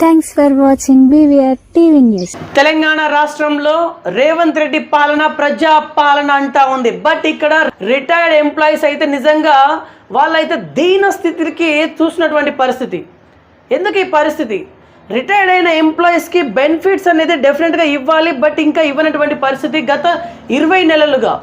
Thanks for watching BVR TV news Telangana రాష్ట్రంలో రేవంత్ రెడ్డి పాలన ప్రజా పాలన అంటా ఉంది. బట్ ఇక్కడ రిటైర్డ్ ఎంప్లాయీస్ అయితే నిజంగా వాళ్ళైతే దీన స్థితికి చూసినటువంటి పరిస్థితి. ఎందుకు ఈ పరిస్థితి? రిటైర్డ్ అయిన ఎంప్లాయీస్కి బెనిఫిట్స్ అనేది డెఫినెట్గా ఇవ్వాలి బట్ ఇంకా ఇవ్వనటువంటి పరిస్థితి గత ఇరవై నెలలుగా.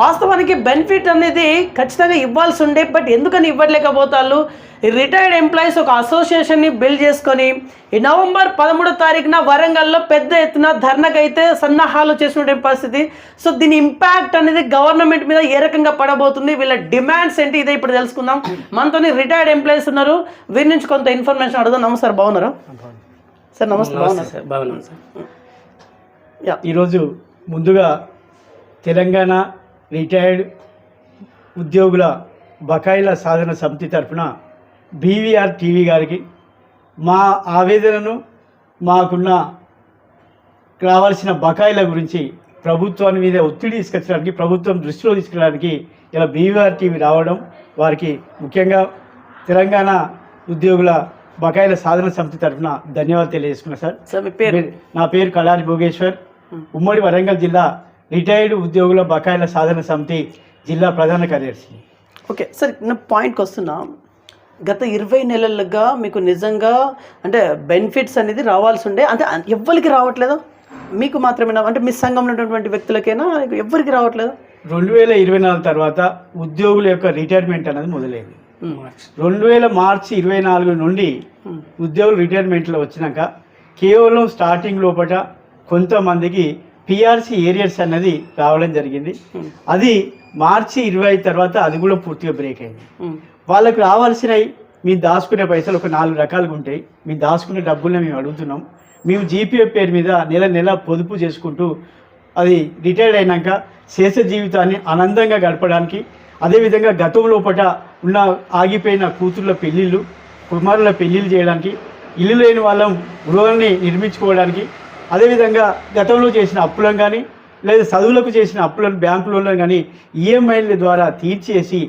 వాస్తవానికి బెనిఫిట్ అనేది ఖచ్చితంగా ఇవ్వాల్సి ఉండే బట్ ఎందుకని ఇవ్వలేకపోతారు ఈ రిటైర్డ్ ఎంప్లాయీస్ ఒక అసోసియేషన్ని బిల్డ్ చేసుకొని ఈ నవంబర్ పదమూడో తారీఖున వరంగల్లో పెద్ద ఎత్తున ధర్నకైతే సన్నాహాలు చేసినటువంటి పరిస్థితి. సో దీని ఇంపాక్ట్ అనేది గవర్నమెంట్ మీద ఏ రకంగా పడబోతుంది? వీళ్ళ డిమాండ్స్ ఏంటి? ఇదే ఇప్పుడు తెలుసుకుందాం. మనతోని రిటైర్డ్ ఎంప్లాయీస్ ఉన్నారు. వీరి నుంచి కొంత ఇన్ఫర్మేషన్ అడుగుదాం. నమస్కారం బాగున్నారా? సార్ నమస్తే బాగున్నారు? సార్ బాగున్నాం సార్. యా. ఈరోజు ముందుగా తెలంగాణ రిటైర్డ్ ఉద్యోగుల బకాయిల సాధన సమితి తరఫున బీవీఆర్ టీవీ గారికి మా ఆవేదనను మాకున్న రావాల్సిన బకాయిల గురించి ప్రభుత్వాన్ని మీద ఒత్తిడి తీసుకొచ్చడానికి ప్రభుత్వం దృష్టిలో తీసుకురావడానికి ఇలా బీవీఆర్ టీవీ రావడం వారికి ముఖ్యంగా తెలంగాణ ఉద్యోగుల బకాయిల సాధన సమితి తరఫున ధన్యవాదాలు తెలియజేసుకున్నా సార్. నా పేరు కళారి భోగేశ్వర్. ఉమ్మడి వరంగల్ జిల్లా రిటైర్డ్ ఉద్యోగుల బకాయిల సాధన సమితి జిల్లా ప్రధాన కార్యదర్శి. ఓకే సార్ నా పాయింట్కి వస్తున్నా. గత ఇరవై నెలలుగా మీకు నిజంగా అంటే బెనిఫిట్స్ అనేది రావాల్సి ఉండే అంటే ఎవ్వరికి రావట్లేదా? మీకు మాత్రమేనా? అంటే మీ సంఘంలో ఉన్నటువంటి వ్యక్తులకైనా? ఎవ్వరికి రావట్లేదా? రెండు వేల ఇరవై నాలుగు తర్వాత ఉద్యోగుల యొక్క రిటైర్మెంట్ అనేది మొదలైంది. రెండు వేల మార్చి ఇరవై నాలుగు నుండి. ఉద్యోగులు రిటైర్మెంట్లో వచ్చినాక కేవలం స్టార్టింగ్ లోపల కొంతమందికి పిఆర్సీ ఏరియర్స్ అన్నది రావడం జరిగింది. అది మార్చి ఇరవై తర్వాత అది కూడా పూర్తిగా బ్రేక్ అయింది. వాళ్ళకు రావాల్సినవి మీరు దాచుకునే పైసలు ఒక నాలుగు రకాలుగా ఉంటాయి. మీరు దాచుకునే డబ్బుల్ని మేము అడుగుతున్నాం. మేము జీపీఎఫ్ పేరు మీద నెల నెల పొదుపు చేసుకుంటూ అది రిటైర్డ్ అయినాక శేష జీవితాన్ని ఆనందంగా గడపడానికి అదేవిధంగా గతం లోపల ఉన్న ఆగిపోయిన కూతుర్ల పెళ్ళిళ్ళు కుమారుల పెళ్ళిళ్ళు చేయడానికి ఇల్లు లేని వాళ్ళం గృహాన్ని నిర్మించుకోవడానికి అదేవిధంగా గతంలో చేసిన అప్పులను కానీ లేదా చదువులకు చేసిన అప్పులను బ్యాంకు లోన్లను కానీ ఈఎంఐల ద్వారా తీర్చేసి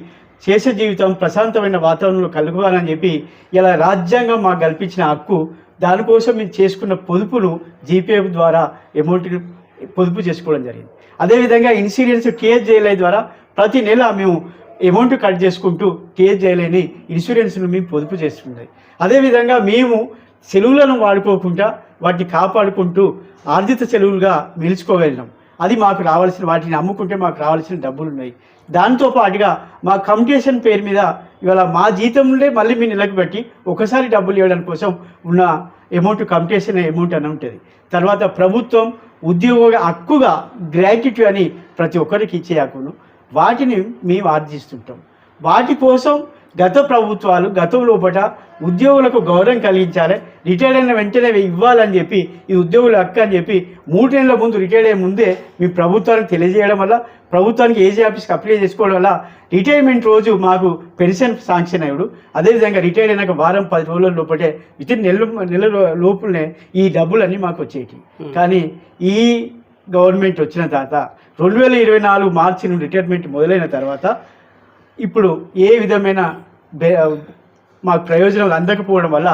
చేసే జీవితం ప్రశాంతమైన వాతావరణంలో కలుగుకోవాలని చెప్పి ఇలా రాజ్యాంగం మాకు కల్పించిన హక్కు. దానికోసం మేము చేసుకున్న పొదుపును జీపే ద్వారా అమౌంట్ పొదుపు చేసుకోవడం జరిగింది. అదేవిధంగా ఇన్సూరెన్స్ కేఎస్జేఎల్ఐ ద్వారా ప్రతి నెల మేము అమౌంట్ కట్ చేసుకుంటూ కేఎస్జేఎల్ఐని ఇన్సూరెన్స్ను మేము పొదుపు చేస్తున్నాయి. అదేవిధంగా మేము సెలవులను వాడుకోకుండా వాటిని కాపాడుకుంటూ ఆర్జిత సెలవులుగా నిలుచుకోగలిగినాం. అది మాకు రావాల్సిన వాటిని అమ్ముకుంటే మాకు రావాల్సిన డబ్బులు ఉన్నాయి దాంతో పాటుగా మా కమ్యూనికేషన్ పేరు మీద ఇవాళ మా జీతం నుండే మళ్ళీ మీ నెలకు పెట్టి ఒకసారి డబ్బులు ఇవ్వడం కోసం ఉన్న అమౌంట్ కమ్యూనికేషన్ అమౌంట్ అని ఉంటుంది. తర్వాత ప్రభుత్వం ఉద్యోగ హక్కుగా గ్రాట్యుటీ అని ప్రతి ఒక్కరికి ఇచ్చే హక్కును వాటిని మేము ఆర్జిస్తుంటాం. వాటి కోసం గత ప్రభుత్వాలు గతం లోపల ఉద్యోగులకు గౌరవం కలిగించాలి. రిటైర్డ్ అయిన వెంటనే ఇవ్వాలని చెప్పి ఈ ఉద్యోగుల హక్కు అని చెప్పి మూడు నెలల ముందు రిటైర్డ్ అయ్యే ముందే మీ ప్రభుత్వానికి తెలియజేయడం వల్ల ప్రభుత్వానికి ఏజీ ఆఫీస్కి అప్లై చేసుకోవడం వల్ల రిటైర్మెంట్ రోజు మాకు పెన్షన్ శాంక్షన్ అయ్యాడు. అదేవిధంగా రిటైర్డ్ అయినాక వారం పది రోజుల లోపటే విత్ ఇన్ నెల నెల లోపులనే ఈ డబ్బులన్నీ మాకు వచ్చేటి కానీ ఈ గవర్నమెంట్ వచ్చిన తర్వాత రెండు వేల ఇరవై నాలుగు మార్చి నుండి రిటైర్మెంట్ మొదలైన తర్వాత ఇప్పుడు ఏ విధమైన బే మాకు ప్రయోజనాలు అందకపోవడం వల్ల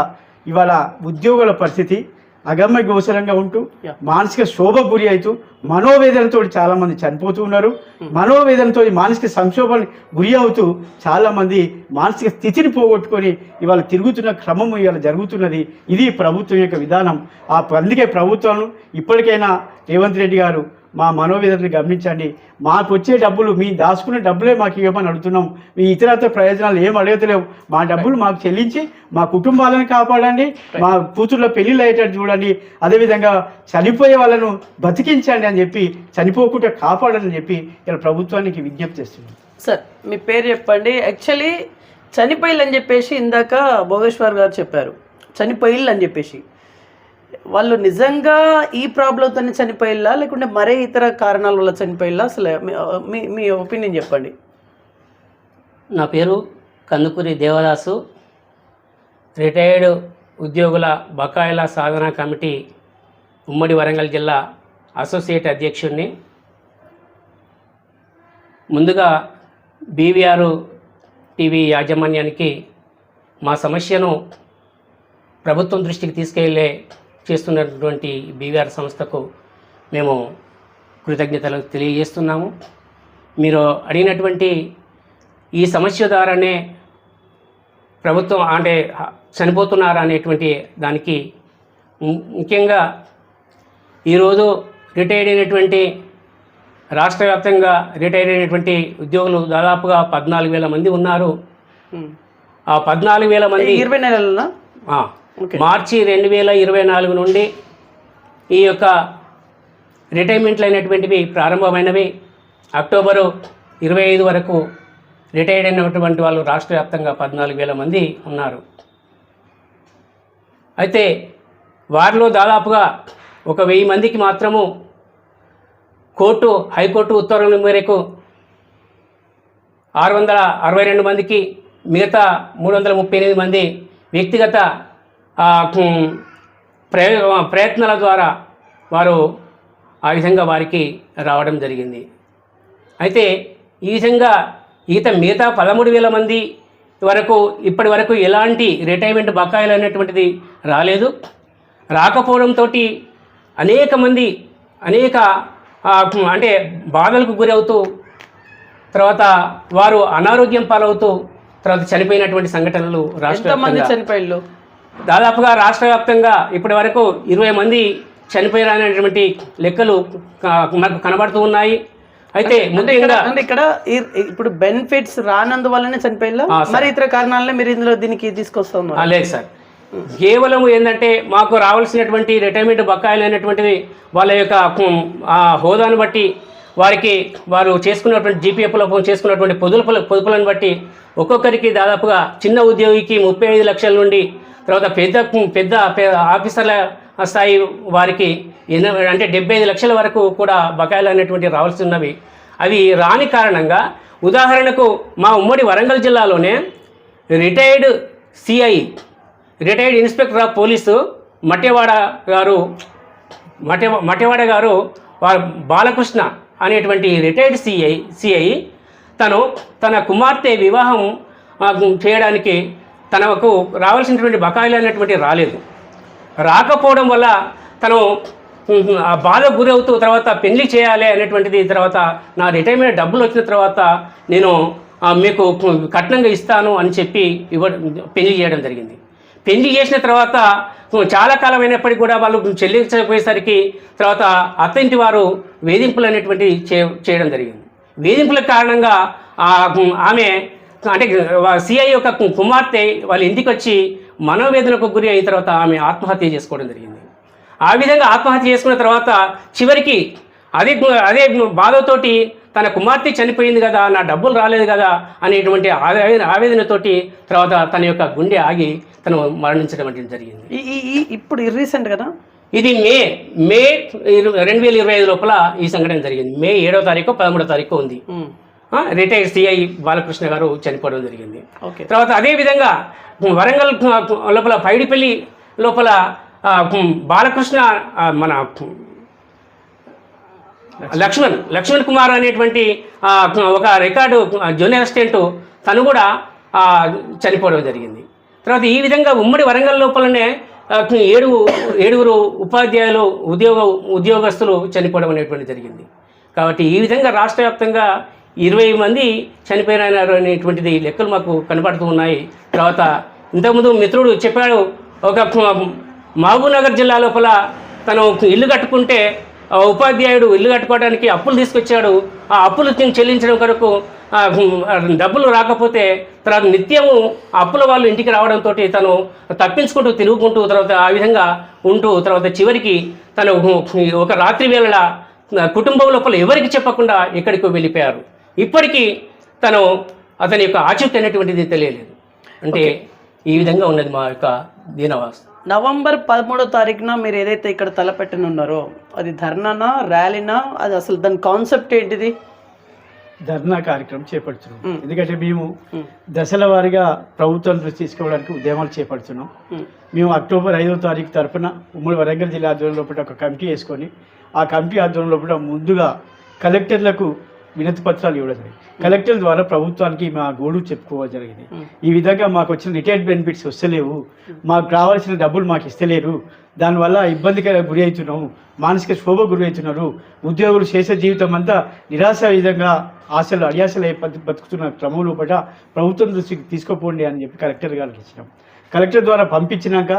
ఇవాళ ఉద్యోగుల పరిస్థితి అగమ్య గోచరంగా ఉంటూ. మానసిక శోభ గురి అవుతూ మనోవేదనతో చాలా మంది చనిపోతూ ఉన్నారు. మనోవేదనతో మానసిక సంక్షోభానికి గురి అవుతూ చాలా మంది మానసిక స్థితిని పోగొట్టుకొని ఇవాళ తిరుగుతున్న క్రమం ఇవాళ జరుగుతున్నది. ఇది ప్రభుత్వం యొక్క విధానం. ఆ అందుకే ప్రభుత్వం ఇప్పటికైనా రేవంత్ రెడ్డి గారు మా మనోవేదనని గమనించండి. మాకు వచ్చే డబ్బులు మీ దాచుకున్న డబ్బులే మాకు ఇవ్వమని అడుగుతున్నాం. మీ ఇతరత్ర ప్రయోజనాలు ఏం అడగతలేవు. మా డబ్బులు మాకు చెల్లించి మా కుటుంబాలను కాపాడండి. మా కూతుర్ల పెళ్ళిళ్ళు అయ్యేటట్టు చూడండి. అదేవిధంగా చనిపోయే వాళ్ళను బతికించండి అని చెప్పి చనిపోకుండా కాపాడని చెప్పి ఇలా ప్రభుత్వానికి విజ్ఞప్తి చేస్తున్నాం. సార్ మీ పేరు చెప్పండి. యాక్చువల్లీ చనిపోయిల్లు అని చెప్పేసి ఇందాక భోగేశ్వర్ గారు చెప్పారు. చనిపోయిల్లు అని చెప్పేసి. వాళ్ళు నిజంగా ఈ ప్రాబ్లంతోనే చనిపోయిల్లా లేకుంటే మరే ఇతర కారణాల వల్ల చనిపోయిల్లా అసలు మీ- మీ మీ ఒపీనియన్ చెప్పండి. నా పేరు కందుకూరి దేవదాసు. రిటైర్డ్ ఉద్యోగుల బకాయిల సాధన కమిటీ ఉమ్మడి వరంగల్ జిల్లా అసోసియేట్ అధ్యక్షుడిని ముందుగా బీవీఆర్ టీవీ యాజమాన్యానికి మా సమస్యను ప్రభుత్వం దృష్టికి తీసుకెళ్ళే చేస్తున్నటువంటి బీవీఆర్ సంస్థకు మేము కృతజ్ఞతలు తెలియజేస్తున్నాము మీరు అడిగినటువంటి ఈ సమస్య ద్వారానే ప్రభుత్వం అంటే చనిపోతున్నారా అనేటువంటి దానికి ముఖ్యంగా ఈరోజు రిటైర్డ్ అయినటువంటి రాష్ట్ర వ్యాప్తంగా రిటైర్ అయినటువంటి ఉద్యోగులు దాదాపుగా పద్నాలుగు వేల మంది ఉన్నారు. ఆ పద్నాలుగు వేల మంది ఇరవై ఓకే. మార్చి రెండు వేల ఇరవై నాలుగు నుండి ఈ యొక్క రిటైర్మెంట్లు అయినటువంటివి ప్రారంభమైనవి. అక్టోబరు ఇరవై ఐదు వరకు రిటైర్డ్ అయినటువంటి వాళ్ళు రాష్ట్ర వ్యాప్తంగా పద్నాలుగు వేల మంది ఉన్నారు. అయితే వారిలో దాదాపుగా ఒక వెయ్యి మందికి మాత్రము కోర్టు హైకోర్టు ఉత్తర్వుల మేరకు ఆరు వందల అరవై రెండు మందికి మిగతా మూడు వందల ముప్పై ఎనిమిది మంది వ్యక్తిగత ప్రయత్నాల ద్వారా వారు ఆ విధంగా వారికి రావడం జరిగింది. అయితే ఈ విధంగా ఈత మిగతా పదమూడు వేల మంది వరకు ఇప్పటి వరకు ఎలాంటి రిటైర్మెంట్ బకాయిలు అనేటువంటిది రాలేదు. రాకపోవడంతో అనేక మంది అనేక అంటే బాధలకు గురవుతూ తర్వాత వారు అనారోగ్యం పాలవుతూ తర్వాత చనిపోయినటువంటి సంఘటనలు రాష్ట్ర ఎంతమంది దాదాపుగా రాష్ట్ర వ్యాప్తంగా ఇప్పటి వరకు ఇరవై మంది చనిపోయారనేటువంటి లెక్కలు మనకు కనబడుతూ ఉన్నాయి. అయితే ఇక్కడ ముఖ్యంగా ఇప్పుడు బెనిఫిట్స్ రానందువల్లనే ఆ, సార్. మరి ఇతర కారణాలనే మీరు ఇందులో దీనికి తీసుకొస్తున్నారు ఆ, లేదు సార్. కేవలం ఏంటంటే మాకు రావాల్సినటువంటి రిటైర్మెంట్ బకాయిలు అనేటువంటిది వాళ్ళ యొక్క హోదాను బట్టి వారికి వారు చేసుకున్నటువంటి జీపీఎఫ్లో చేసుకున్నటువంటి పొదుపుల పొదుపులను బట్టి ఒక్కొక్కరికి దాదాపుగా చిన్న ఉద్యోగికి ముప్పై ఐదు లక్షల నుండి తర్వాత పెద్ద పెద్ద ఆఫీసర్ల స్థాయి వారికి ఎనభై అంటే డెబ్బై ఐదు లక్షల వరకు కూడా బకాయిలు అనేటువంటి రావాల్సి ఉన్నవి అవి రాని కారణంగా ఉదాహరణకు మా ఉమ్మడి వరంగల్ జిల్లాలోనే retired CI retired inspector of police Mattewada గారు మటే మట్టెవాడ గారు వారు బాలకృష్ణ అనేటువంటి రిటైర్డ్ సిఐ సిఐ తను తన కుమార్తె వివాహం చేయడానికి తనకు రావాల్సినటువంటి బకాయిలు అనేటువంటి రాలేదు. రాకపోవడం వల్ల తను ఆ బాధ గురవుతూ తర్వాత పెళ్ళి చేయాలి అనేటువంటిది తర్వాత నా రిటైర్మెంట్ డబ్బులు వచ్చిన తర్వాత నేను మీకు కట్నంగా ఇస్తాను అని చెప్పి ఇవ్వడం పెళ్ళి చేయడం జరిగింది. పెళ్ళి చేసిన తర్వాత చాలా కాలం అయినప్పటికీ కూడా వాళ్ళు చెల్లించకపోయేసరికి తర్వాత అత్తింటి వారు వేధింపులు అనేటువంటి చే చేయడం జరిగింది. వేధింపుల కారణంగా ఆమె అంటే సిఐ యొక్క కుమార్తె వాళ్ళ ఇంటికి వచ్చి మనోవేదనకు గురి అయిన తర్వాత ఆమె ఆత్మహత్య చేసుకోవడం జరిగింది. ఆ విధంగా ఆత్మహత్య చేసుకున్న తర్వాత చివరికి అదే అదే బాధతోటి తన కుమార్తె చనిపోయింది కదా నా డబ్బులు రాలేదు కదా అనేటువంటి ఆవేదన ఆవేదనతోటి తర్వాత తన యొక్క గుండె ఆగి తను మరణించడం అనేది జరిగింది. ఈ ఇప్పుడు రీసెంట్ కదా? ఇది మే మే రెండు వేల ఇరవై ఐదు లోపల ఈ సంఘటన జరిగింది. మే ఏడో తారీఖు పదమూడో తారీఖు ఉంది. ఉమ్. రిటైర్డ్ సిఐ బాలకృష్ణ గారు చనిపోవడం జరిగింది. ఓకే. తర్వాత అదే విధంగా వరంగల్ లోపల పైడిపల్లి లోపల బాలకృష్ణ మన లక్ష్మణ్. లక్ష్మణ్ కుమార్ అనేటువంటి ఒక రికార్డు జూనియర్ అసిస్టెంట్ తను కూడా చనిపోవడం జరిగింది. తర్వాత ఈ విధంగా ఉమ్మడి వరంగల్ లోపలనే ఏడు ఏడుగురు ఉపాధ్యాయులు ఉద్యోగ ఉద్యోగస్తులు చనిపోవడం అనేటువంటి జరిగింది. కాబట్టి ఈ విధంగా రాష్ట్ర వ్యాప్తంగా ఇరవై మంది చనిపోయినారు అనేటువంటిది లెక్కలు మాకు కనబడుతూ ఉన్నాయి. తర్వాత ఇంతకుముందు మిత్రుడు చెప్పాడు ఒక మహబూబ్నగర్ జిల్లా లోపల తను ఇల్లు కట్టుకుంటే ఉపాధ్యాయుడు ఇల్లు కట్టుకోవడానికి అప్పులు తీసుకొచ్చాడు. ఆ అప్పులు చెల్లించడం కొరకు డబ్బులు రాకపోతే తర్వాత నిత్యము అప్పుల వాళ్ళు ఇంటికి రావడంతో తను తప్పించుకుంటూ తిరుగుకుంటూ తర్వాత ఆ విధంగా ఉంటూ తర్వాత చివరికి తను ఒక రాత్రి వేళ కుటుంబం లోపల ఎవరికి చెప్పకుండా ఎక్కడికో వెళ్ళిపోయారు. ఇప్పటికీ తను అతని యొక్క ఆచూకీ అనేటువంటిది తెలియలేదు. అంటే ఈ విధంగా ఉన్నది మా యొక్క దీనవాస. నవంబర్ పదమూడో తారీఖున మీరు ఏదైతే ఇక్కడ తలపెట్టనున్నారో అది ధర్నానా ర్యాలీనా? అది అసలు దాని కాన్సెప్ట్ ఏంటిది? ధర్నా కార్యక్రమం చేపడుతున్నాం. ఎందుకంటే మేము. దశల వారీగా ప్రభుత్వం దృష్టి తీసుకోవడానికి ఉద్యమాలు చేపడుతున్నాం. మేము అక్టోబర్ ఐదో తారీఖు తరఫున ఉమ్మడి వరంగల్ జిల్లా ఆధ్వర్యంలో లోపల ఒక కమిటీ వేసుకొని ఆ కమిటీ ఆధ్వర్యంలో లోపల ముందుగా కలెక్టర్లకు వినతి పత్రాలు ఇవ్వడం జరిగింది. కలెక్టర్ ద్వారా ప్రభుత్వానికి మా గోడు చెప్పుకోవడం జరిగింది. ఈ విధంగా మాకు వచ్చిన రిటైర్డ్ బెనిఫిట్స్ వస్తలేవు. మాకు రావాల్సిన డబ్బులు మాకు ఇస్తలేరు. దానివల్ల ఇబ్బందికి గురి అవుతున్నాము. మానసిక శోభ గురి అవుతున్నారు. ఉద్యోగులు చేసే జీవితం అంతా నిరాశ విధంగా ఆశలు అడియాశలు బతుకుతున్న క్రమం లోపల ప్రభుత్వం దృష్టికి తీసుకోపోండి అని చెప్పి కలెక్టర్ గారికి ఇచ్చినాం. కలెక్టర్ ద్వారా పంపించినాక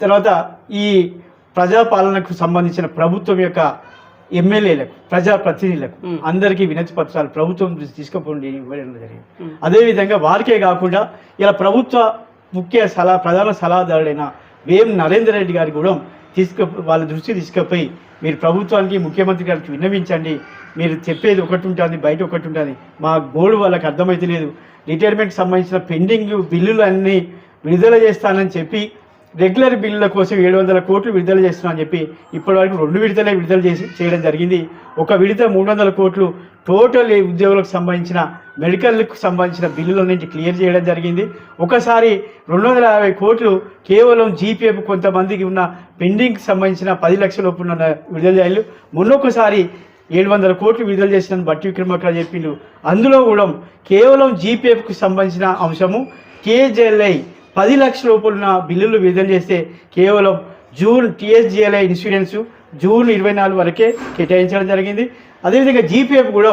తర్వాత ఈ ప్రజాపాలనకు సంబంధించిన ప్రభుత్వం యొక్క ఎమ్మెల్యేలకు ప్రజాప్రతినిధులకు అందరికీ వినతి పత్రాలు ప్రభుత్వం దృష్టి తీసుకుపోండి ఇవ్వడం జరిగింది. అదేవిధంగా వారికే కాకుండా ఇలా ప్రభుత్వ ముఖ్య సలహా ప్రధాన సలహాదారుడైన వేం నరేందర్ రెడ్డి గారు కూడా తీసుకు వాళ్ళ దృష్టి తీసుకుపోయి మీరు ప్రభుత్వానికి ముఖ్యమంత్రి గారికి విన్నవించండి. మీరు చెప్పేది ఒకటి ఉంటుంది బయట ఒకటి ఉంటుంది. మా గోడు వాళ్ళకి అర్థమైతే లేదు రిటైర్మెంట్కి సంబంధించిన పెండింగ్ బిల్లులు అన్నీ విడుదల చేస్తానని చెప్పి రెగ్యులర్ బిల్లుల కోసం ఏడు వందల కోట్లు విడుదల చేస్తున్నా అని చెప్పి ఇప్పటివరకు రెండు విడతలే విడుదల చేసి చేయడం జరిగింది. ఒక విడత మూడు వందల కోట్లు టోటల్ ఉద్యోగులకు సంబంధించిన మెడికల్కు సంబంధించిన బిల్లుల నుంచి క్లియర్ చేయడం జరిగింది. ఒకసారి రెండు వందల యాభై కోట్లు కేవలం జీపీఎఫ్ కొంతమందికి ఉన్న పెండింగ్కి సంబంధించిన పది లక్షల లోపు ఉన్న విడుదల చేయాలి. మొన్నొకసారి ఏడు వందల కోట్లు విడుదల చేసిన బట్టి విక్రమార్క చెప్పిండు. అందులో కూడా కేవలం జీపీఎఫ్కి సంబంధించిన అంశము కేజెల్ఐ పది లక్షల ఉన్న బిల్లులు విడుదల చేస్తే కేవలం జూన్ టీఎస్జిఎల్ఐ ఇన్సూరెన్స్ జూన్ ఇరవై నాలుగు వరకే కేటాయించడం జరిగింది. అదేవిధంగా జీపీఎఫ్ కూడా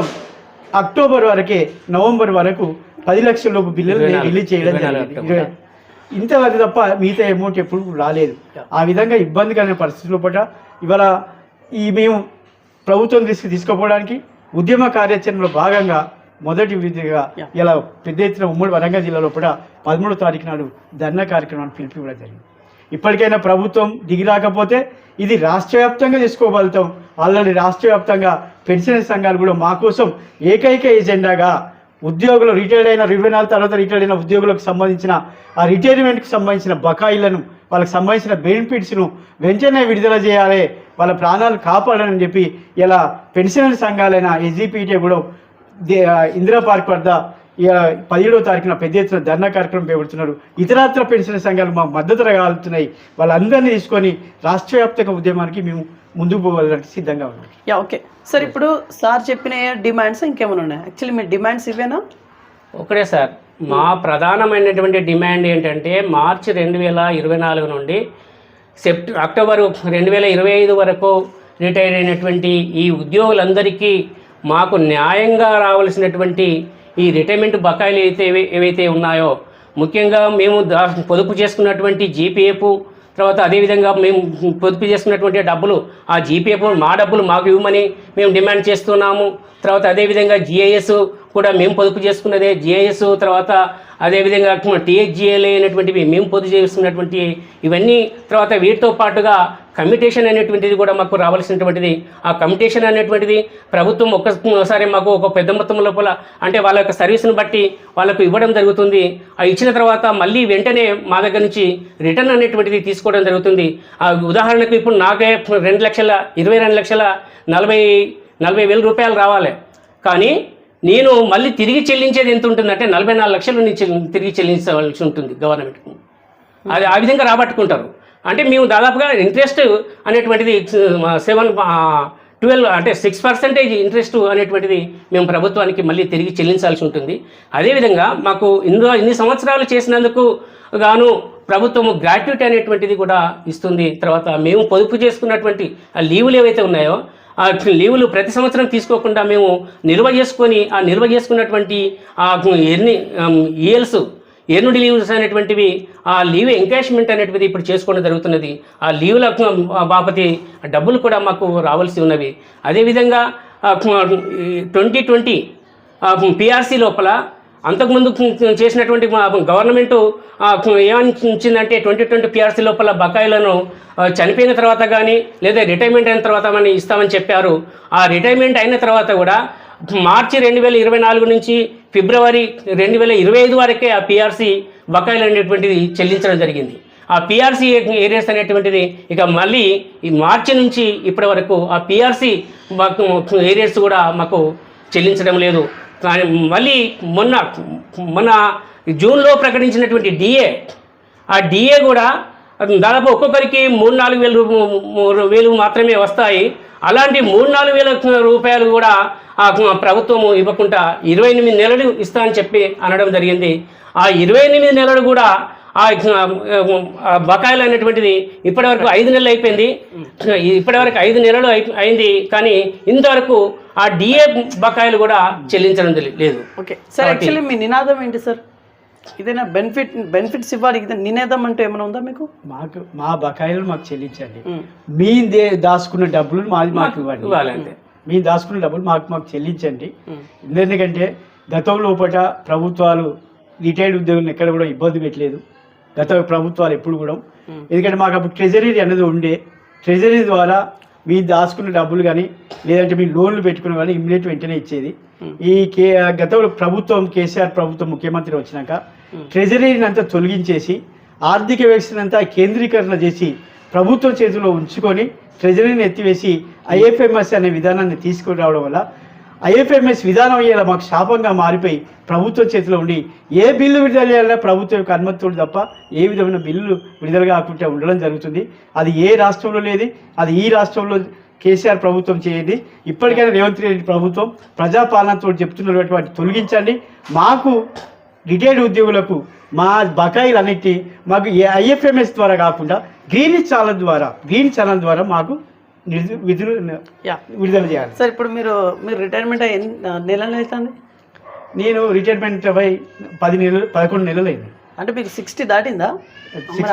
అక్టోబర్ వరకే నవంబర్ వరకు పది లక్షల లోపు బిల్లులు రిలీజ్ చేయడం జరిగింది. ఇంతవరకు తప్ప మిగతా అమౌంట్ ఎప్పుడు రాలేదు. ఆ విధంగా ఇబ్బందికరమైన పరిస్థితుల పట్ల ఇవాళ ఈ మేము ప్రభుత్వం తీసుకు తీసుకుపోవడానికి ఉద్యమ కార్యాచరణలో భాగంగా మొదటి విధిగా ఇలా పెద్ద ఎత్తున ఉమ్మడి వరంగల్ జిల్లాలో కూడా పదమూడో తారీఖు నాడు ధర్నా కార్యక్రమాన్ని పిలిపివ్వడం జరిగింది. ఇప్పటికైనా ప్రభుత్వం దిగి రాకపోతే ఇది రాష్ట్ర వ్యాప్తంగా చేసుకోగలుగుతాం. ఆల్రెడీ రాష్ట్ర వ్యాప్తంగా పెన్షన్ సంఘాలు కూడా మా కోసం ఏకైక ఎజెండాగా ఉద్యోగులు రిటైర్డ్ అయిన ఇరవై నాలుగు తర్వాత రిటైర్డ్ అయిన ఉద్యోగులకు సంబంధించిన ఆ రిటైర్మెంట్కి సంబంధించిన బకాయిలను వాళ్ళకి సంబంధించిన బెనిఫిట్స్ను వెంటనే విడుదల చేయాలి. వాళ్ళ ప్రాణాలు కాపాడాలని చెప్పి ఇలా పెన్షనర్ సంఘాలైన ఎస్జిపిటీ కూడా ఇందిరా పార్క్ వద్ద ఇక పదిహేడవ తారీఖున పెద్ద ఎత్తున ధర్నా కార్యక్రమం చేపడుతున్నారు ఇతరత్ర పెన్షన్ సంఘాలు మా మద్దతు రాగలుగుతున్నాయి వాళ్ళందరినీ తీసుకొని రాష్ట్ర వ్యాప్తంగా ఉద్యమానికి మేము ముందుకు పోవాలని సిద్ధంగా ఉన్నాం. Yeah okay. సార్ ఇప్పుడు సార్ చెప్పిన డిమాండ్స్ ఇంకేమైనా ఉన్నాయి? యాక్చువల్లీ మీ డిమాండ్స్ ఇవేనా? ఒకటే సార్. మా ప్రధానమైనటువంటి డిమాండ్ ఏంటంటే మార్చి రెండు వేల ఇరవై నాలుగు నుండి సెప్ట అక్టోబర్ రెండు వేల ఇరవై ఐదు వరకు రిటైర్ అయినటువంటి ఈ ఉద్యోగులందరికీ మాకు న్యాయంగా రావాల్సినటువంటి ఈ రిటైర్మెంట్ బకాయిలు అయితే ఏవైతే ఉన్నాయో ముఖ్యంగా మేము దా పొదుపు చేసుకున్నటువంటి జీపీఎఫ్ తర్వాత అదేవిధంగా మేము పొదుపు చేసుకున్నటువంటి డబ్బులు ఆ జీపీఎఫ్ మా డబ్బులు మాకు ఇవ్వమని మేము డిమాండ్ చేస్తున్నాము. తర్వాత అదేవిధంగా జిఐఎస్ కూడా మేము పొదుపు చేసుకున్నదే. జిఐఎస్ తర్వాత అదేవిధంగా టీహెచ్జిఏలు అయినటువంటివి మేము పొదుపు చేసుకున్నటువంటి ఇవన్నీ తర్వాత వీటితో పాటుగా కమిటేషన్ అనేటువంటిది కూడా మాకు రావాల్సినటువంటిది. ఆ కమిటేషన్ అనేటువంటిది ప్రభుత్వం ఒక్కసారి మాకు ఒక పెద్ద మొత్తం లోపల అంటే వాళ్ళ యొక్క సర్వీస్ని బట్టి వాళ్ళకు ఇవ్వడం జరుగుతుంది. ఆ ఇచ్చిన తర్వాత మళ్ళీ వెంటనే మా దగ్గర నుంచి రిటర్న్ అనేటువంటిది తీసుకోవడం జరుగుతుంది. ఆ ఉదాహరణకు ఇప్పుడు నాకే రెండు లక్షల ఇరవై రెండు లక్షల నలభై నలభై వేల రూపాయలు రావాలి. కానీ నేను మళ్ళీ తిరిగి చెల్లించేది ఎంత ఉంటుందంటే నలభై నాలుగు లక్షలు నేను తిరిగి చెల్లించవలసి ఉంటుంది గవర్నమెంట్కు. అది ఆ విధంగా రాబట్టుకుంటారు. అంటే మేము దాదాపుగా ఇంట్రెస్ట్ అనేటువంటిది సెవెన్ ట్వెల్వ్ అంటే సిక్స్ పర్సెంటేజ్ ఇంట్రెస్ట్ అనేటువంటిది మేము ప్రభుత్వానికి మళ్ళీ తిరిగి చెల్లించాల్సి ఉంటుంది. అదేవిధంగా మాకు ఇందులో ఇన్ని సంవత్సరాలు చేసినందుకు గాను ప్రభుత్వము గ్రాట్యుటీ అనేటువంటిది కూడా ఇస్తుంది. తర్వాత మేము పొదుపు చేసుకున్నటువంటి ఆ లీవులు ఏవైతే ఉన్నాయో ఆ లీవులు ప్రతి సంవత్సరం తీసుకోకుండా మేము నిల్వ చేసుకొని ఆ నిల్వ చేసుకున్నటువంటి ఆ ఎన్ని ఇయర్స్ ఎన్నుడి లీవ్స్ అనేటువంటివి? ఆ లీవ్ ఎంకాష్మెంట్ అనేటువంటిది ఇప్పుడు చేసుకోవడం జరుగుతున్నది. ఆ లీవ్ల బాపతి డబ్బులు కూడా మాకు రావాల్సి ఉన్నవి. అదేవిధంగా ట్వంటీ ట్వంటీ పిఆర్సీ లోపల అంతకుముందు చేసినటువంటి మా గవర్నమెంట్ ఏమనిచ్చిందంటే ట్వంటీ ట్వంటీ పిఆర్సీ లోపల బకాయిలను చనిపోయిన తర్వాత కానీ లేదా రిటైర్మెంట్ అయిన తర్వాత మనం ఇస్తామని చెప్పారు. ఆ రిటైర్మెంట్ అయిన తర్వాత కూడా మార్చి రెండు వేల ఇరవై నాలుగు నుంచి ఫిబ్రవరి రెండు వేల ఇరవై ఐదు వరకే ఆ పిఆర్సీ బకాయిలు అనేటువంటిది చెల్లించడం జరిగింది. ఆ పిఆర్సీ ఏరియాస్ అనేటువంటిది ఇక మళ్ళీ ఈ మార్చి నుంచి ఇప్పటి వరకు ఆ పిఆర్సీ ఏరియాస్ కూడా మాకు చెల్లించడం లేదు. కానీ మళ్ళీ మొన్న మొన్న జూన్లో ప్రకటించినటువంటి డిఏ ఆ డిఏ కూడా దాదాపు ఒక్కొక్కరికి మూడు నాలుగు వేలు రూ- వేలు మాత్రమే వస్తాయి. అలాంటి మూడు నాలుగు వేల రూపాయలు కూడా ఆ ప్రభుత్వము ఇవ్వకుండా ఇరవై ఎనిమిది నెలలు ఇస్తా అని చెప్పి అనడం జరిగింది. ఆ ఇరవై ఎనిమిది నెలలు కూడా ఆ బకాయిలు అనేటువంటిది ఇప్పటివరకు ఐదు నెలలు అయిపోయింది. ఇప్పటివరకు ఐదు నెలలు అయి అయింది. కానీ ఇంతవరకు ఆ డిఏ బకాయిలు కూడా చెల్లించడం లేదు. ఓకే. సార్ యాక్చువల్లీ మీ నినాదం ఏంటి సార్? ఇదేనా బెనిఫిట్ బెనిఫిట్స్ ఇవ్వాలి. ఇది నినాదం అంటే ఏమైనా ఉందా మీకు? మాకు మా బకాయిలు మాకు చెల్లించండి. మీ దాచుకున్న డబ్బులు మాది మాకు ఇవ్వండి. ఇవ్వాలంతే మీ దాచుకున్న డబ్బులు మాకు మాకు చెల్లించండి. ఎందుకంటే గతం లోపల ప్రభుత్వాలు రిటైర్డ్ ఉద్యోగులను ఎక్కడ కూడా ఇబ్బంది పెట్టలేదు. గత ప్రభుత్వాలు ఎప్పుడు కూడా. ఎందుకంటే మాకు అప్పుడు ట్రెజరీ అనేది ఉండే. ట్రెజరీ ద్వారా మీ దాచుకున్న డబ్బులు కానీ లేదంటే మీ లోన్లు పెట్టుకున్న కానీ ఇమ్మీడియట్ వెంటనే ఇచ్చేది. ఈ కే గతంలో ప్రభుత్వం కేసీఆర్ ప్రభుత్వం ముఖ్యమంత్రి వచ్చినాక ట్రెజరీని అంతా తొలగించేసి ఆర్థిక వ్యవస్థనంతా కేంద్రీకరణ చేసి ప్రభుత్వం చేతిలో ఉంచుకొని ట్రెజరీని ఎత్తివేసి ఐఎఫ్ఎంఎస్ అనే విధానాన్ని తీసుకురావడం వల్ల ఐఎఫ్ఎంఎస్ విధానం ఇలా మాకు శాపంగా మారిపోయి ప్రభుత్వం చేతిలో ఉండి ఏ బిల్లు విడుదల చేయాలన్నా ప్రభుత్వం యొక్క అనుమతులు తప్ప ఏ విధమైన బిల్లు విడుదల కాకుండా ఉండడం జరుగుతుంది. అది ఏ రాష్ట్రంలో లేదు అది ఈ రాష్ట్రంలో కేసీఆర్ ప్రభుత్వం చేయండి ఇప్పటికైనా రేవంత్ రెడ్డి ప్రభుత్వం ప్రజాపాలనతో చెప్తున్నటువంటి తొలగించండి. మాకు రిటైర్డ్ ఉద్యోగులకు మా బకాయిలు అన్నిటి మాకు ఐఎఫ్ఎంఎస్ ద్వారా కాకుండా గ్రీన్ ఛానల్ ద్వారా గ్రీన్ ఛానల్ ద్వారా మాకు విడుదల చేయాలి. సార్ ఇప్పుడు మీరు మీరు రిటైర్మెంట్ నెలలు అవుతుంది? నేను రిటైర్మెంట్ అయి పది నెలలు పదకొండు నెలలు అయింది. అంటే మీకు సిక్స్టీ దాటిందా?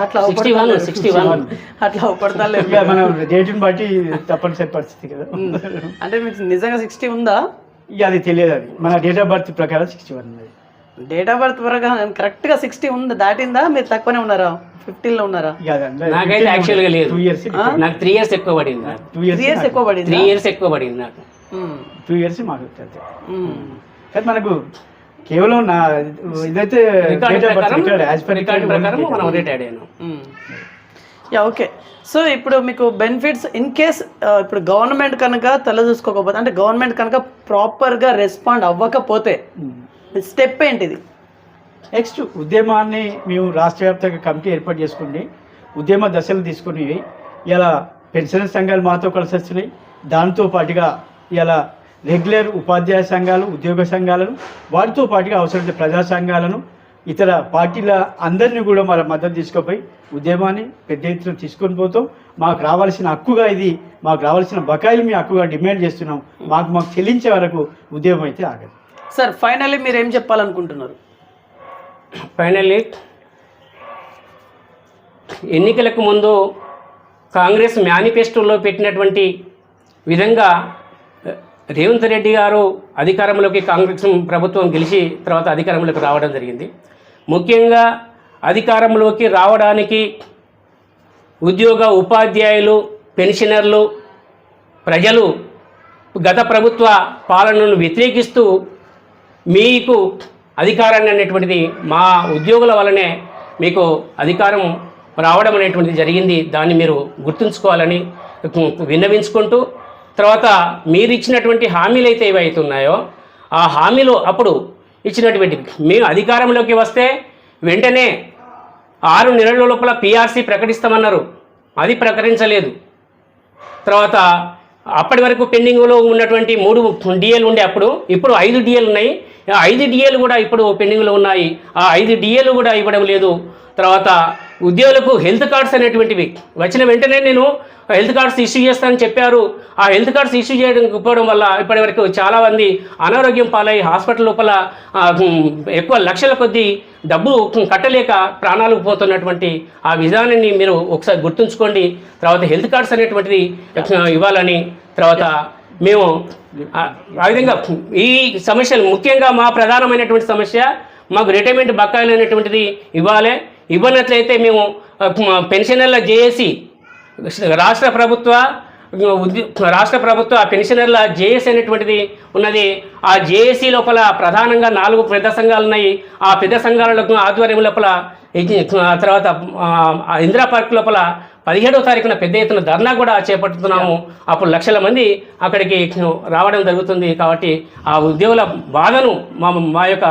అట్లా సిక్స్టీ వన్ సిక్స్టీ వన్. అట్లా అవపడతాలేదు ఇక మనం డేట్ని బట్టి తప్పనిసరి పరిస్థితి కదా. అంటే మీకు నిజంగా సిక్స్టీ ఉందా? ఇక అది తెలియదు అది. మన డేట్ ఆఫ్ బర్త్ ప్రకారం సిక్స్టీ వన్ ఉన్నది డేట్ ఆఫ్ బర్త్ ప్రకారం కరెక్ట్గా సిక్స్టీ ఉందా దాటిందా? మీరు తక్కువనే ఉన్నారా? ఫిఫ్టీన్లో ఉన్నారా? ఇక అది అందరూ నాకైతే యాక్చువల్గా లేదు. నాకు త్రీ ఇయర్స్ ఎక్కువ పడింది టూ త్రీ ఇయర్స్ ఎక్కువ పడింది? త్రీ ఇయర్స్ ఎక్కువ పడింది నాకు. టూ ఇయర్స్ మాకు అంతే. కానీ మనకు కేవలం నా ఇదైతే ప్రకారం యా ఓకే సో ఇప్పుడు మీకు బెనిఫిట్స్ ఇన్ కేస్ ఇప్పుడు గవర్నమెంట్ కనుక తల చూసుకోకపోతే అంటే గవర్నమెంట్ కనుక ప్రాపర్గా రెస్పాండ్ అవ్వకపోతే స్టెప్ ఏంటిది? నెక్స్ట్ ఉద్యమాన్ని మేము రాష్ట్ర వ్యాప్తంగా కమిటీ ఏర్పాటు చేసుకుని ఉద్యమ దశలు తీసుకుని ఇలా పెన్షన్ సంఘాలు మాతో కలిసి వస్తున్నాయి దాంతో పాటుగా ఇలా రెగ్యులర్ ఉపాధ్యాయ సంఘాలు ఉద్యోగ సంఘాలను వాటితో పాటుగా అవసరమైన ప్రజా సంఘాలను ఇతర పార్టీల అందరినీ కూడా మన మద్దతు తీసుకుపోయి ఉద్యమాన్ని పెద్ద ఎత్తున తీసుకొని పోతాం. మాకు రావాల్సిన హక్కుగా ఇది మాకు రావాల్సిన బకాయిలు మీ హక్కుగా డిమాండ్ చేస్తున్నాం. మాకు మాకు చెల్లించే వరకు ఉద్యమం అయితే ఆగదు. సార్ ఫైనల్లీ మీరు ఏం చెప్పాలనుకుంటున్నారు? ఫైనల్లీ ఎన్నికలకు ముందు కాంగ్రెస్ మేనిఫెస్టోలో పెట్టినటువంటి విధంగా రేవంత్ రెడ్డి గారు అధికారంలోకి కాంగ్రెస్ ప్రభుత్వం గెలిచి తర్వాత అధికారంలోకి రావడం జరిగింది. ముఖ్యంగా అధికారంలోకి రావడానికి ఉద్యోగ ఉపాధ్యాయులు పెన్షనర్లు ప్రజలు గత ప్రభుత్వ పాలనను వ్యతిరేకిస్తూ మీకు అధికారాన్ని అనేటువంటిది మా ఉద్యోగుల వల్లనే మీకు అధికారం రావడం అనేటువంటిది జరిగింది. దాన్ని మీరు గుర్తుంచుకోవాలని విన్నవించుకుంటూ తర్వాత మీరు ఇచ్చినటువంటి హామీలు అయితే ఏవైతే ఉన్నాయో ఆ హామీలు అప్పుడు ఇచ్చినటువంటి మేము అధికారంలోకి వస్తే వెంటనే ఆరు నెలల లోపల పీఆర్సీ ప్రకటిస్తామన్నారు. అది ప్రకటించలేదు. తర్వాత అప్పటి వరకు పెండింగ్లో ఉన్నటువంటి మూడు డిఏలు ఉండే అప్పుడు ఇప్పుడు ఐదు డిఏలు ఉన్నాయి. ఐదు డిఏలు కూడా ఇప్పుడు పెండింగ్లో ఉన్నాయి. ఆ ఐదు డిఏలు కూడా ఇవ్వడం లేదు. తర్వాత ఉద్యోగులకు హెల్త్ కార్డ్స్ అనేటువంటివి. వచ్చిన వెంటనే నేను హెల్త్ కార్డ్స్ ఇష్యూ చేస్తానని చెప్పారు. ఆ హెల్త్ కార్డ్స్ ఇష్యూ చేయకపోవడం వల్ల ఇప్పటివరకు చాలామంది అనారోగ్యం పాలై హాస్పిటల్ లోపల ఎక్కువ లక్షల కొద్దీ డబ్బు కట్టలేక ప్రాణాలు పోతున్నటువంటి ఆ విధానాన్ని మీరు ఒకసారి గుర్తుంచుకోండి. తర్వాత హెల్త్ కార్డ్స్ అనేటువంటిది ఇవ్వాలని తర్వాత మేము ఆ ఆ విధంగా ఈ సమస్యలు ముఖ్యంగా మా ప్రధానమైనటువంటి సమస్య మాకు రిటైర్మెంట్ బకాయిలు అనేటువంటిది ఇవ్వాలి. ఇవ్వనట్లయితే మేము పెన్షనర్ల జేఏసీ రాష్ట్ర ప్రభుత్వ రాష్ట్ర ప్రభుత్వ పెన్షనర్ల జేఏసీ అనేటువంటిది ఉన్నది. ఆ జేఏసీ లోపల ప్రధానంగా నాలుగు పెద్ద సంఘాలు ఉన్నాయి. ఆ పెద్ద సంఘాల ఆధ్వర్యం లోపల తర్వాత ఇందిరా పార్క్ లోపల పదిహేడవ తారీఖున పెద్ద ఎత్తున ధర్నా కూడా చేపడుతున్నాము. అప్పుడు లక్షల మంది అక్కడికి రావడం జరుగుతుంది కాబట్టి ఆ ఉద్యోగుల బాధను మా మా యొక్క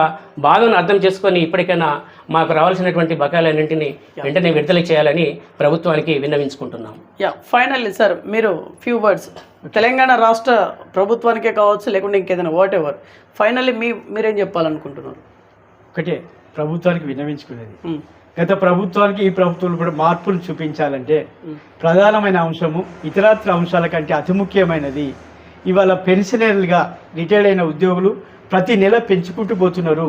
బాధను అర్థం చేసుకొని ఇప్పటికైనా మాకు రావాల్సినటువంటి బకాయిలన్నింటినీ వెంటనే విడుదల చేయాలని ప్రభుత్వానికి విన్నవించుకుంటున్నాం. యా ఫైనల్లీ సార్ మీరు ఫ్యూ వర్డ్స్ తెలంగాణ రాష్ట్ర ప్రభుత్వానికే కావచ్చు లేకుంటే ఇంకేదైనా వాట్ ఎవర్ ఫైనల్లీ మీ మీరేం చెప్పాలనుకుంటున్నారు? ఒకటే ప్రభుత్వానికి విన్నవించుకునేది. గత ప్రభుత్వానికి ఈ ప్రభుత్వం కూడా మార్పులు చూపించాలంటే ప్రధానమైన అంశము ఇతరత్ర అంశాల కంటే అతి ముఖ్యమైనది. ఇవాళ పెన్షనర్లుగా రిటైర్డ్ అయిన ఉద్యోగులు ప్రతి నెల పెంచుకుంటూ పోతున్నారు.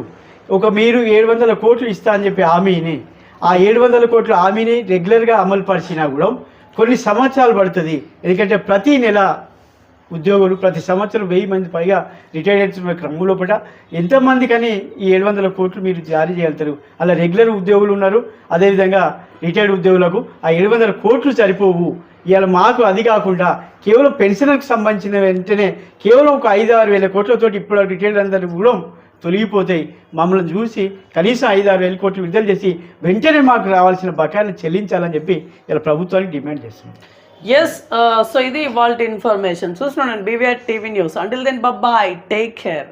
ఒక మీరు ఏడు వందల కోట్లు ఇస్తా అని చెప్పి హామీని ఆ ఏడు వందల కోట్ల హామీని రెగ్యులర్గా అమలు పరిచినా కూడా కొన్ని సంవత్సరాలు పడుతుంది. ఎందుకంటే ప్రతి నెల ఉద్యోగులు ప్రతి సంవత్సరం వెయ్యి మంది పైగా రిటైర్మెంట్స్ క్రమంలో పట ఎంతమంది కానీ ఈ ఏడు వందల కోట్లు మీరు జారీ చేయగలుగుతారు? అలా రెగ్యులర్ ఉద్యోగులు ఉన్నారు. అదేవిధంగా రిటైర్డ్ ఉద్యోగులకు ఆ ఏడు వందల కోట్లు సరిపోవు. ఇవాళ మాకు అది కాకుండా కేవలం పెన్షన్కి సంబంధించిన వెంటనే కేవలం ఒక ఐదు ఆరు వేల కోట్లతో ఇప్పుడు రిటైర్డ్ అందరూ కూడా తొలగిపోతాయి మమ్మల్ని చూసి కనీసం ఐదు ఆరు వేల కోట్లు విడుదల చేసి వెంటనే మాకు రావాల్సిన బకాయిలు చెల్లించాలని చెప్పి ఇలా ప్రభుత్వానికి డిమాండ్ చేస్తున్నాం. ఎస్ సో ఇది వాళ్ళ ఇన్ఫర్మేషన్. చూస్తున్నాను BVR TV news until then bye take care